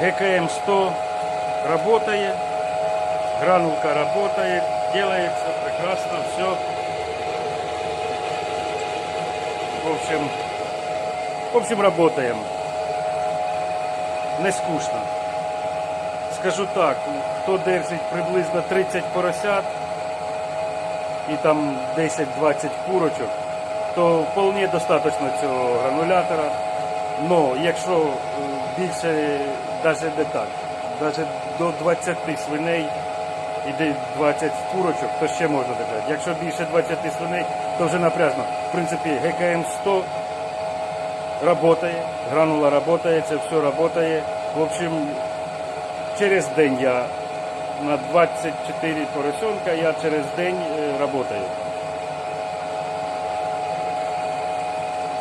ГКМ-100 работает, гранулка работает, делается прекрасно, все. В общем, в общем, работаем. Не скучно. Скажу так, хто держить приблизно 30 поросят і там 10-20 курочок, то вполне достатньо цього гранулятора. Но якщо е, більше, навіть не так, навіть до 20 свиней і 20 курочок, то ще можна держати. Якщо більше 20 свиней, то вже напряжно. В принципі, ГКМ-100 работає, гранула работає, це все работає. В общем, через день я на 24 поросенка я через день е, работаю.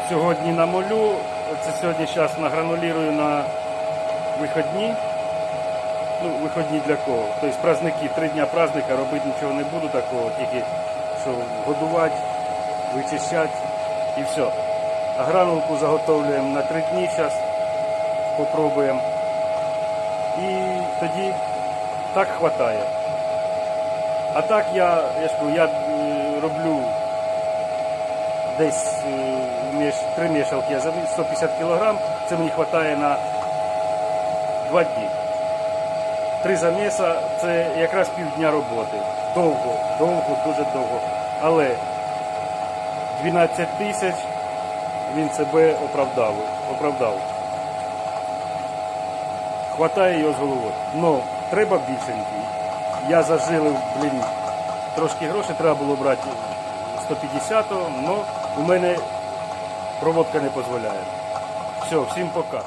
Сьогодні намолю, це сьогодні зараз награнулірую на виходні. Ну, виходні для кого? Тобто праздники, три дня праздника, робити нічого не буду такого, тільки що годувати, вичищати і все. А гранулку заготовлюємо на три дні зараз, попробуємо. І тоді так хватає. А так я, я ж я е, роблю десь е, три мішалки, я заміс 150 кг, це мені вистачає на два дні. Три заміса це якраз півдня роботи. Довго, довго, дуже довго. Але 12 тисяч він себе оправдав. оправдав. Хватає його з головою. Но треба більшенький. Я зажилив, блін, трошки грошей, треба було брати 150-го, але у мене проводка не дозволяє. Все, всім пока.